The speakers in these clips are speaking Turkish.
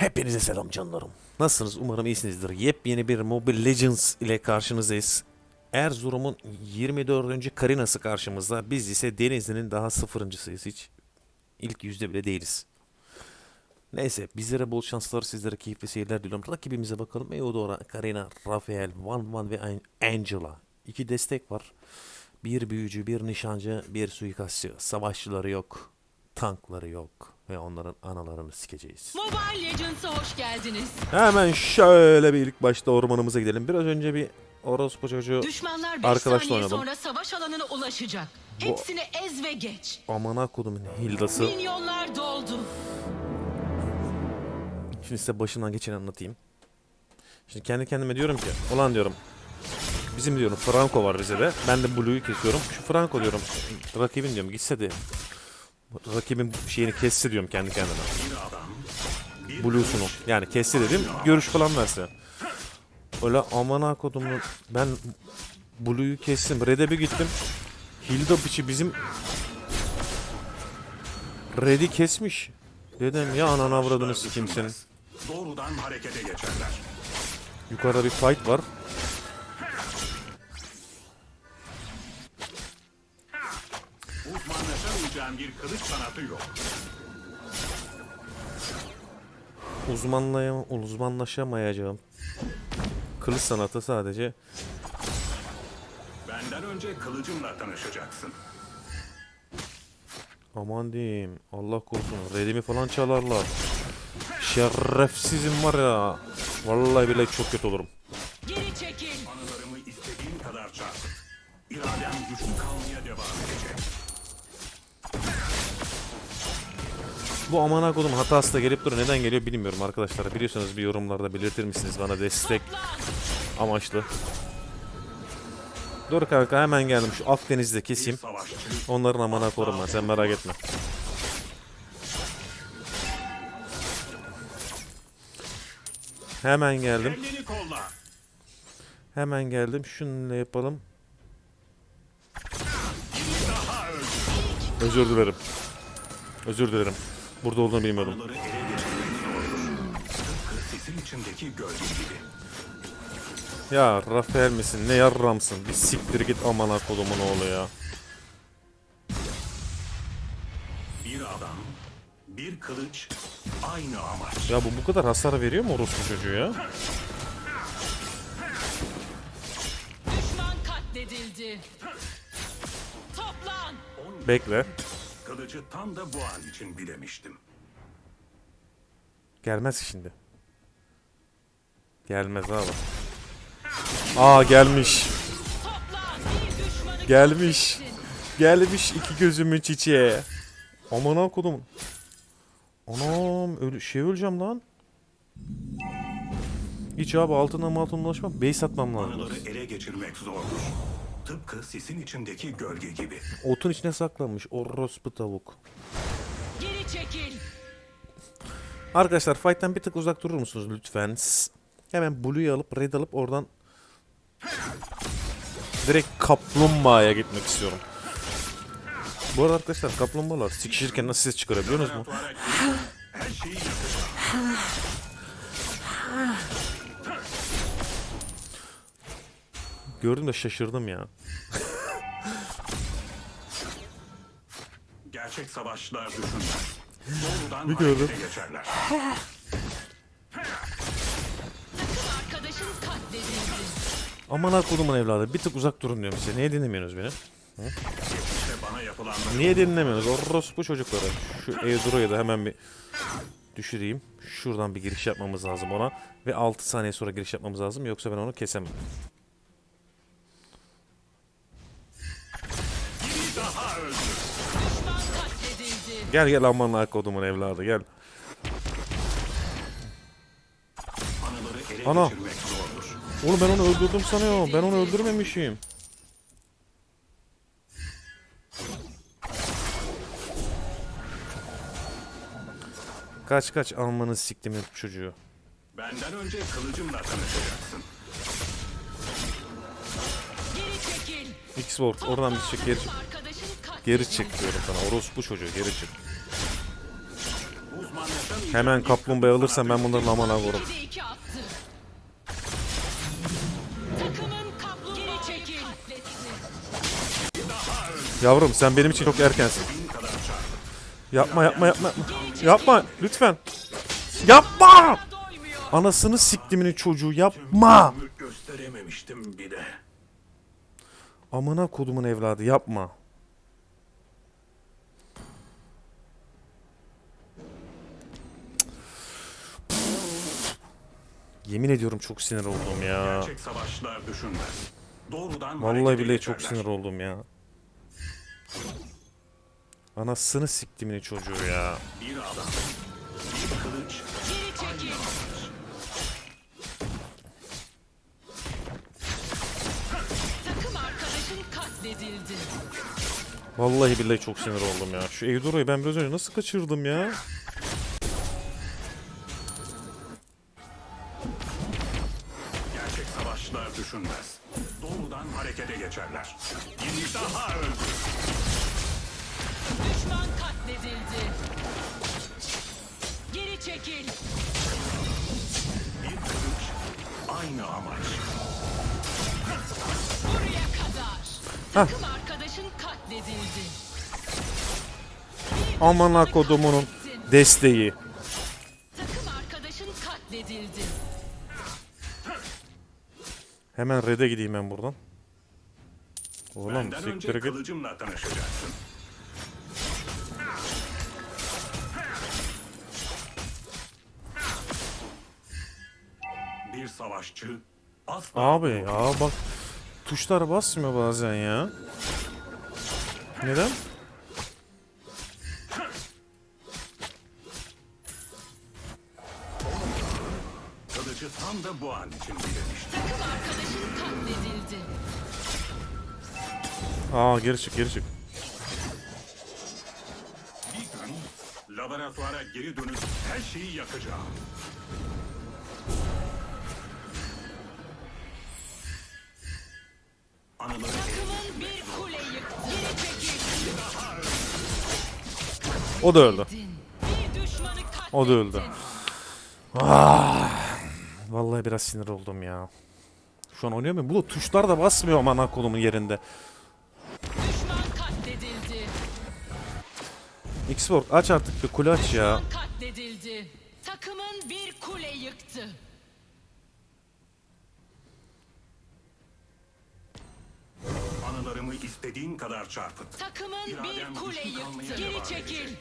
Hepinize selam canlarım. Nasılsınız? Umarım iyisinizdir. Yepyeni bir Mobile Legends ile karşınızdayız. Erzurum'un 24. Karinası karşımızda. Biz ise Denizli'nin daha sıfırıncısıyız. Hiç ilk yüzde bile değiliz. Neyse bizlere bol şanslar, sizlere keyifli seyirler diliyorum. Rakibimize bakalım. Eudora, Karina, Rafael, Van Van ve An- Angela. İki destek var. Bir büyücü, bir nişancı, bir suikastçı. Savaşçıları yok. Tankları yok. Ve onların analarını sikeceğiz. Mobile Legends'a hoş geldiniz. Hemen şöyle bir ilk başta ormanımıza gidelim. Biraz önce bir orospu çocuğu Düşmanlar 5 Arkadaşla saniye oynadım. sonra savaş alanına ulaşacak. Hepsini ez ve geç. amana kodumun hildası. Minyonlar doldu. Şimdi size başından geçeni anlatayım. Şimdi kendi kendime diyorum ki, ulan diyorum. Bizim diyorum Franco var Rize'de. Ben de Blue'yu kesiyorum. Şu Franco diyorum. Rakibin diyorum gitse de rakibin şeyini kesse diyorum kendi kendime. Blue'sunu. Yani kesse dedim. Görüş falan verse. Öyle amana kodumun ben Blue'yu kestim. Red'e bir gittim. Hilda biçi bizim Red'i kesmiş. Dedim ya ananı avradını sikeyim senin. Doğrudan harekete geçerler. Yukarıda bir fight var. Kılıç sanatı yok. Uzmanlaya, uzmanlaşamayacağım. Kılıç sanatı sadece Benden önce kılıcımla tanışacaksın. aman diyeyim Allah korusun redimi falan çalarlar. Şerefsizim var ya. Vallahi billahi çok kötü olurum. Geri çekil. Anılarımı istediğin kadar çarp. İradem güçlü kalmaya devam edecek. Bu amana kodum hatası da gelip duruyor. Neden geliyor bilmiyorum arkadaşlar. Biliyorsanız bir yorumlarda belirtir misiniz bana destek amaçlı. Dur kanka hemen geldim. Şu Akdeniz'de keseyim. Onların amana koruma sen merak etme. Hemen geldim. Hemen geldim. Şununla yapalım. Özür dilerim. Özür dilerim. Burada olduğunu bilmiyordum. Ya Rafael misin? Ne yarramsın? Bir siktir git amana kodumun oğlu ya. Bir adam, bir kılıç, aynı amaç. Ya bu bu kadar hasar veriyor mu orospu çocuğu ya? Düşman katledildi. Toplan. Bekle. Kılıcı tam da bu an için bilemiştim. Gelmez şimdi. Gelmez abi. Aa gelmiş. Gelmiş. Gelmiş iki gözümün çiçeği. Aman ha kodum. Anam ölü şey öleceğim lan. Hiç abi altından altından ulaşmam. Base atmam lazım. Anıları ele geçirmek zordur. Tıpkı sisin içindeki gölge gibi. Otun içine saklanmış. Orospu tavuk. Geri çekil. Arkadaşlar fight'tan bir tık uzak durur musunuz lütfen? Sss. Hemen Blue'yu alıp Red alıp oradan direkt kaplumbağaya gitmek istiyorum. Bu arada arkadaşlar kaplumbağalar sikişirken nasıl ses çıkarabiliyor musunuz mu? Her şeyi Gördüm de şaşırdım ya. Gerçek savaşçılar düşünmez. Doğrudan Bir gördüm. harekete geçerler. Takım arkadaşın katledildi. Aman ha kodumun evladı bir tık uzak durun diyorum size. Niye dinlemiyorsunuz beni? İşte bana yapılanları Niye dinlemiyorsunuz? Orospu çocukları. Şu Eudoro'yu da hemen bir düşüreyim. Şuradan bir giriş yapmamız lazım ona. Ve 6 saniye sonra giriş yapmamız lazım. Yoksa ben onu kesemem. Gel gel aman kodumun evladı gel. Ana. Oğlum ben onu öldürdüm sanıyorum. Ben onu öldürmemişim. Kaç kaç almanı siktim herif çocuğu. Benden önce kılıcımla tanışacaksın. Geri çekil. X-Work oradan bir çık geri çık. Geri çık diyorum sana. Orospu çocuğu geri çık. Hemen kaplumbağa alırsam ben bunların geri çekil. Yavrum sen benim için çok erkensin. Yapma yapma yapma. Yapma, yapma lütfen. Yapma! Anasını siktiminin çocuğu yapma. Gösterememiştim bir de. Amına kodumun evladı yapma. Yemin ediyorum çok sinir oldum ya. Gerçek savaşlar düşünmez. Doğrudan Vallahi billahi çok sinir oldum ya. Anasını siktiminin çocuğu ya. Bir adam, bir kılıç, Geri çekil. Takım arkadaşın katledildi. Vallahi billahi çok sinir oldum ya. Şu Eudora'yı ben biraz önce nasıl kaçırdım ya? Düşmanı kodumunun desteği. Hemen red'e gideyim ben buradan. Oğlum Benden siktir git. kılıcımla tanışacaksın. Bir savaşçı asla Abi ya bak tuşlar basmıyor bazen ya. Neden? Tam da bu an için dilemişti. Takım arkadaşın katledildi. Aa geri çık geri çık. Bir gün laboratuvara geri dönüp her şeyi yakacağım. Anıları Takımın bir kule yıktı. Geri çekil. O da öldü. Bir düşmanı katlettin. O da öldü. Vallahi biraz sinir oldum ya. Şu an oynuyor muyum? Bu tuşlar da basmıyor aman kolumun yerinde. Düşman katledildi. Xbox aç artık bir kule aç ya. Düşman katledildi. Takımın bir kule yıktı. anılarımı istediğin kadar çarpıt. Takımın İradem bir kule yıktı. Geri çekil.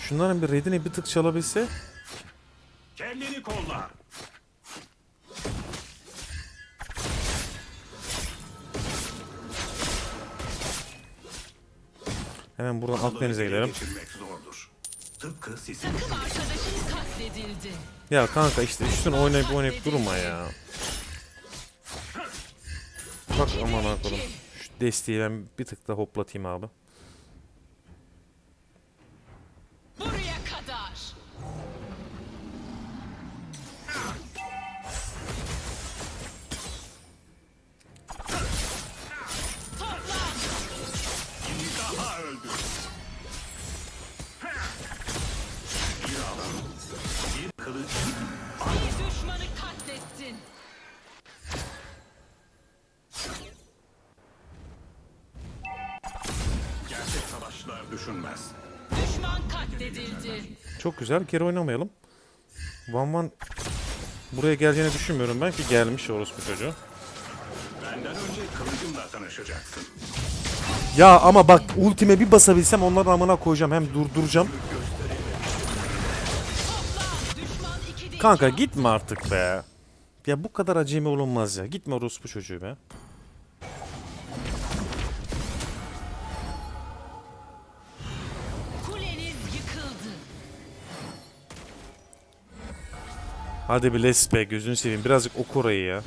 Şunların bir redini bir tık çalabilse. Kendini kolla. Hemen buradan Akdeniz'e gidelim. geçirmek zordur. Tıpkı sisin Takım arkadaşın katledildi. Ya kanka işte üstüne oynayıp oynayıp durma ya. Bak aman iki. akıllım. Şu desteği ben bir tık da hoplatayım abi. Düşünmez. Düşman katledildi. Çok güzel geri oynamayalım. Van Van buraya geleceğini düşünmüyorum ben ki gelmiş orospu çocuğu. Benden önce kılıcımla tanışacaksın. Ya ama bak ultime bir basabilsem onların amına koyacağım hem durduracağım. Kanka gitme artık be. Ya bu kadar acemi olunmaz ya. Gitme orospu çocuğu be. Hadi bir les be gözünü seveyim. Birazcık oku orayı ya.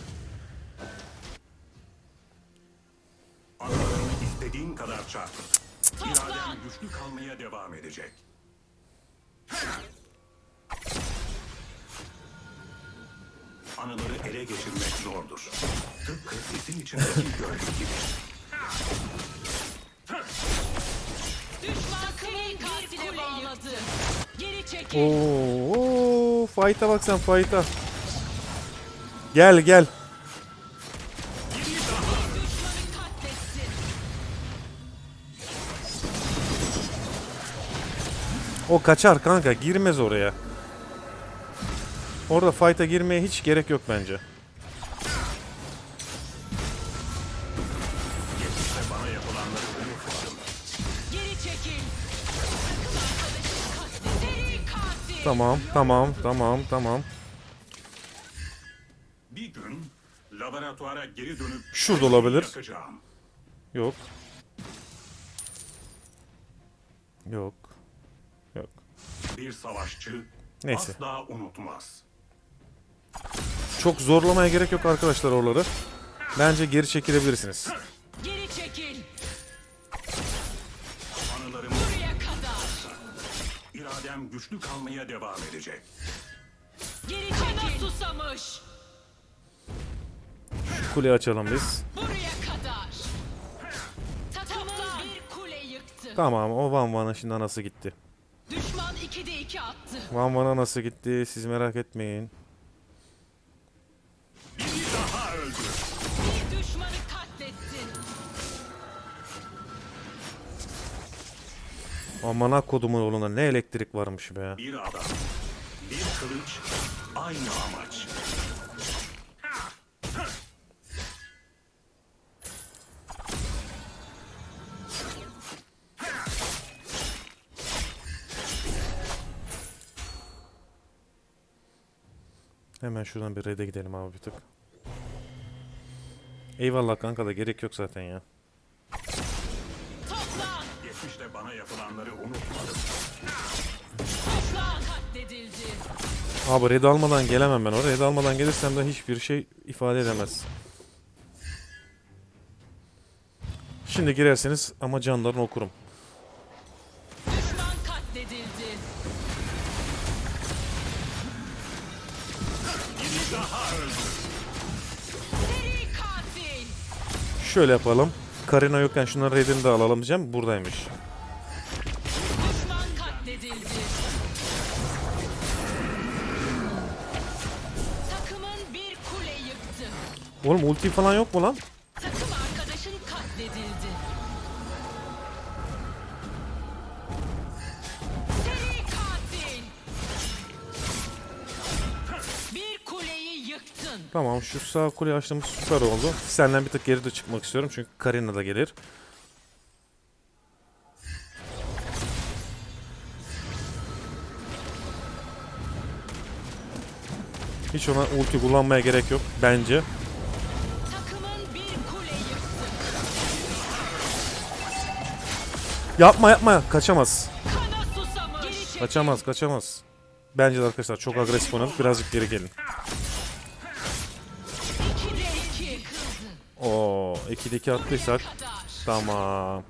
Fight'a bak sen fight'a. Gel gel. O kaçar kanka girmez oraya. Orada fight'a girmeye hiç gerek yok bence. Tamam tamam tamam tamam. Bir gün laboratuvara geri dönüp Şurada olabilir. yakacağım. Yok. Yok. Yok. Bir savaşçı Neyse. asla unutmaz. Çok zorlamaya gerek yok arkadaşlar oraları. Bence geri çekilebilirsiniz. İradem güçlü kalmaya devam edecek. Geri çekil. Kana susamış. Kuleyi açalım biz. Buraya kadar. Takımın bir kule yıktı. Tamam o Van Van'ın şimdi anası gitti. Düşman 2'de 2 attı. Van Van'a nasıl gitti siz merak etmeyin. Daha öldü. Bir düşmanı Amana kodumun oğluna ne elektrik varmış be. Bir adam, bir kılıç, aynı amaç. Hemen şuradan bir red'e gidelim abi bir tık. Eyvallah kanka da gerek yok zaten ya. Geçmişte bana yapılanları unutmadım. Abi red almadan gelemem ben oraya. Red almadan gelirsem de hiçbir şey ifade edemez. Şimdi girerseniz ama canlarını okurum. Şöyle yapalım. Karina yokken şunların redini de alalım diyeceğim. Buradaymış. Oğlum ulti falan yok mu lan? Tamam şu sağ kuleyi açtığımız süper oldu. Senden bir tık geri de çıkmak istiyorum çünkü Karina da gelir. Hiç ona ulti kullanmaya gerek yok bence. Kule. Yapma yapma kaçamaz. Kaçamaz kaçamaz. Bence de arkadaşlar çok agresif oynadık birazcık geri gelin. 2'deki attıysak tamam.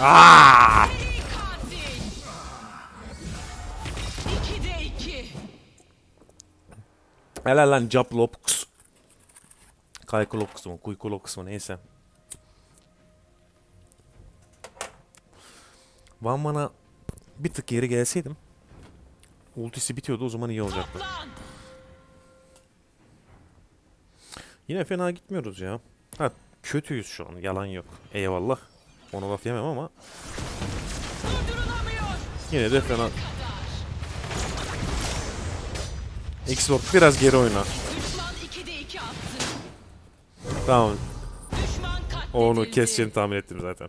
Aa! Helal lan Japlops. Kaykolops mu? Kuykolops mu? Neyse. Van bana bir tık geri gelseydim ultisi bitiyordu o zaman iyi olacaktı. Yine fena gitmiyoruz ya. Ha kötüyüz şu an yalan yok. Eyvallah. Ona laf yemem ama yine de fena. Xbox biraz geri oyna. Düşman 2'de 2 attı. Tamam. Onu keseceğini tahmin ettim zaten.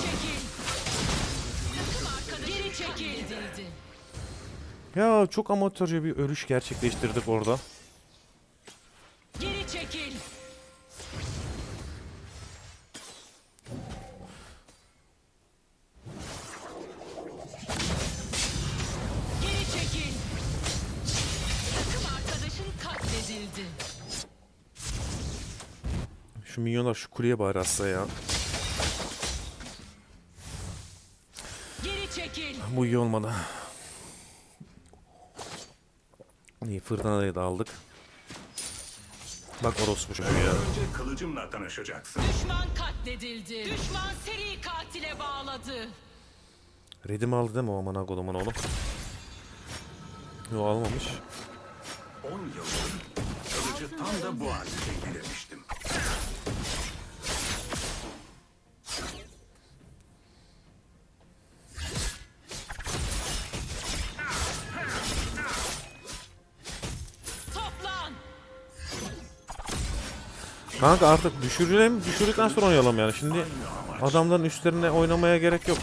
Ya çok amatörce bir ölüş gerçekleştirdik orada. Geri çekil. Geri çekil. Takım arkadaşın katledildi. Şu minyonlar şu kuleye bari atsa ya. Geri çekil. Bu iyi olmadı. İyi fırtınayı da aldık. Bak orospu çocuğu ya. Önce kılıcımla tanışacaksın. Düşman katledildi. Düşman seri katile bağladı. Redim aldı değil mi o amına kodumun oğlum? Yo almamış. 10 yıldır kılıcı tam da bu halde dengelemiştim. Kanka artık düşürelim, düşürdükten sonra oynayalım yani. Şimdi adamların üstlerine oynamaya gerek yok.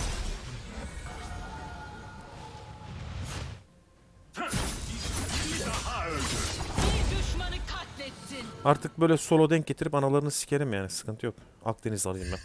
Artık böyle solo denk getirip analarını sikerim yani. Sıkıntı yok. Akdeniz alayım ben.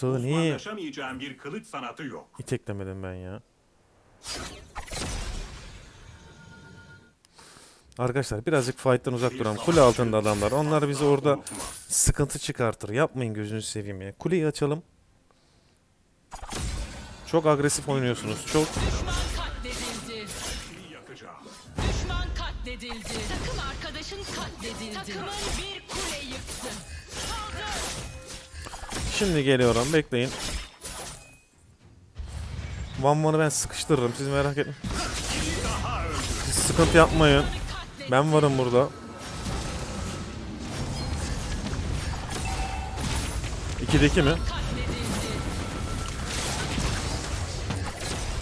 Sağı niye Uzmanlaşamayacağım bir kılıç sanatı yok. iteklemedim ben ya? Arkadaşlar birazcık fight'tan uzak duralım. Kule altında adamlar. Onlar bizi orada sıkıntı çıkartır. Yapmayın gözünüzü seveyim ya. Kuleyi açalım. Çok agresif oynuyorsunuz. Çok. Şimdi geliyorum. Bekleyin. Van Van'ı ben sıkıştırırım. Siz merak etmeyin. Sıkıntı yapmayın. Ben varım burada. İkideki mi?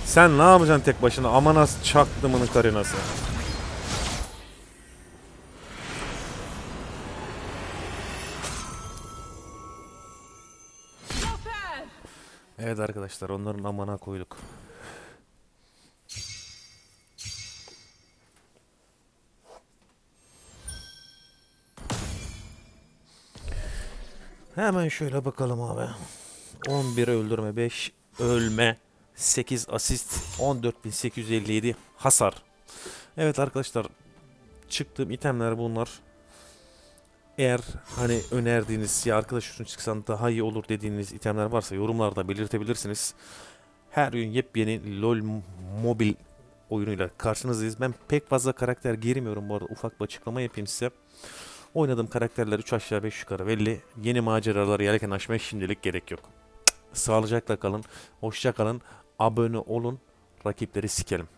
Sen ne yapacaksın tek başına? Amanas çaktımının karinası. Evet arkadaşlar onların amana koyduk. Hemen şöyle bakalım abi. 11 öldürme, 5 ölme, 8 asist, 14.857 hasar. Evet arkadaşlar çıktığım itemler bunlar. Eğer hani önerdiğiniz ya arkadaş şunu çıksan daha iyi olur dediğiniz itemler varsa yorumlarda belirtebilirsiniz. Her gün yepyeni LoL mobil oyunuyla karşınızdayız. Ben pek fazla karakter girmiyorum bu arada. Ufak bir açıklama yapayım size. Oynadığım karakterler 3 aşağı 5 yukarı belli. Yeni maceraları yelken açmaya şimdilik gerek yok. Sağlıcakla kalın. Hoşça kalın. Abone olun. Rakipleri sikelim.